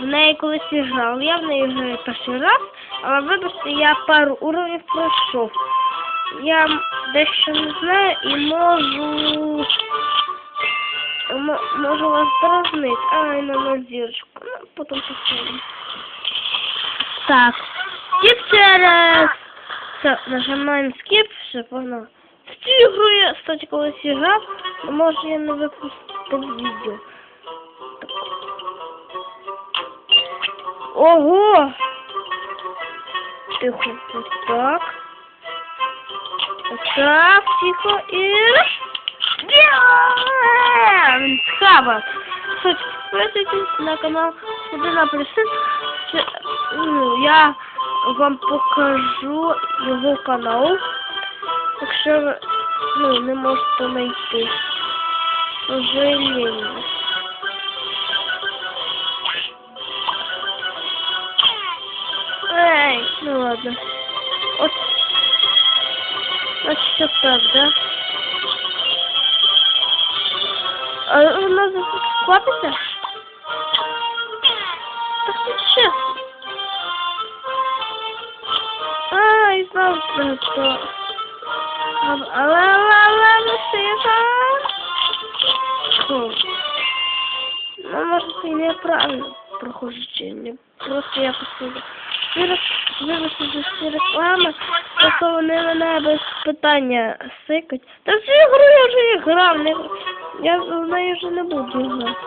в неї колись грав. Я в неї граю перший раз, але вибачте, я пару уровнів пройшов. Я дещо не знаю і можу. Можу вас дразнити. Ай, на на зірочку. Ну, потім посмотрим. Так. Скіп через. Все, нажимаємо скіп, все, погнали. В цю ігру я, кстати, колись грав, може я не випустив відео. Ого! Тихо, ось так. Ось так, тихо. Бям! Хаба! Кстати, на канал Апельсин. Це, ну, я вам покажу його канал. Якщо ви ну, не можете знайти. Сожаление. Эй, ну ладно. Вот. Значит, все так, да? А у нас хватится? Так ничего. Ай, завтра то. Але, але, але, ну тихо. Фу. Ну, може, це і неправильно проходжу чи не. Просто якось туди. Вибачте за всі реклами, просто вони без питання сикать. Та всю ігру я вже грав, не... я в неї вже не буду грати.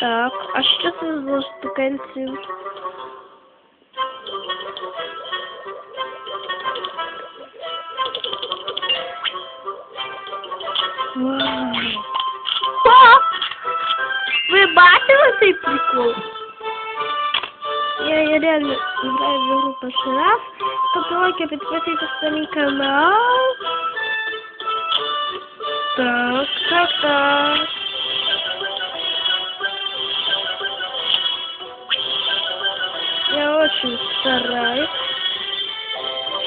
Так, а що це за штукенці? Вау. Ви бачили цей прикол? Я, я реально играю в игру перший раз. Лайки, підписуйтесь на мій канал. Так, так, так. Я очень стараюсь.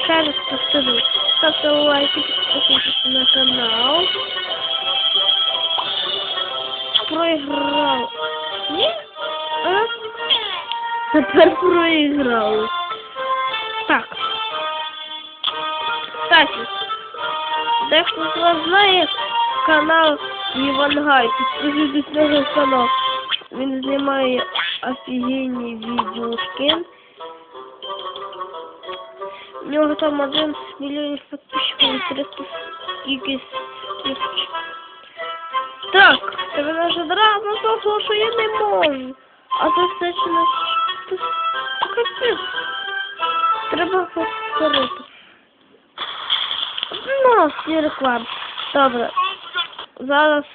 Ще раз повторю. Ставте лайки, підписуйтесь на канал. Проиграл. Тепер проіграли. Так. Кстати, дехто з вас знає канал Івангай. Підписуйтесь на його канал. Він знімає офігенні відеошки. У нього там 11 мільйонів підписчиків і 300 якісь тисяч. Так, тебе драма того, що я не можу. А це все чи повторити. Ну, всі реклами. Добре. Зараз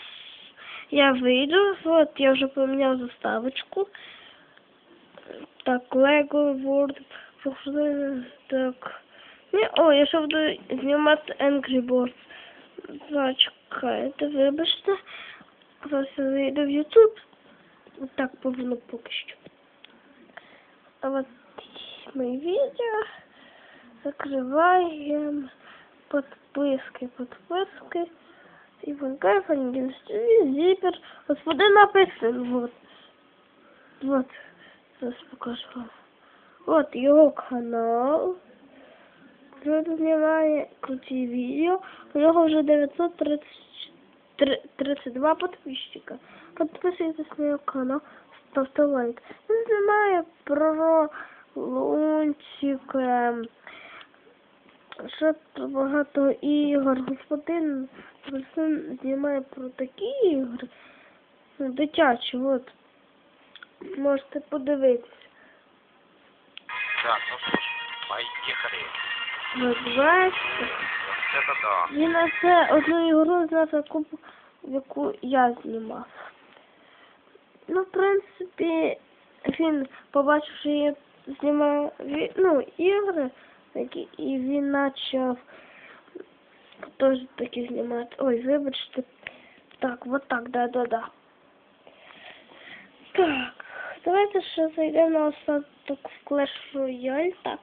я вийду. От, я вже поміняв заставочку. Так, Lego World. Так. Ні, о, я ще буду знімати Angry Birds. Зачекайте, вибачте. Зараз я вийду в YouTube. Так повинно поки що. А вот мои видео. Закрываем подписки, подписки. Ивангай, Фангенштейн, Зипер. Господин написан, вот. Вот. Сейчас покажу вам. Вот его канал. Він знімає круті відео. У нього вже 932 підписчика. Підписуйтесь на його канал, ставте лайк. Він знімає про лунчик, ще багато ігор. Господин Руслан знімає про такі ігри. ну, Дитячі, от. Можете подивитися. Так, ну что ж. Вот да. Він на це одну ігру знав, яку, яку я знімав. Ну, в принципі, він побачив, що я знімаю ну, ігри, такі, і він почав теж такі знімати. Ой, вибачте. Так, вот так, да-да-да. Так, давайте ще зайдемо на остаток в Clash Royale. Так.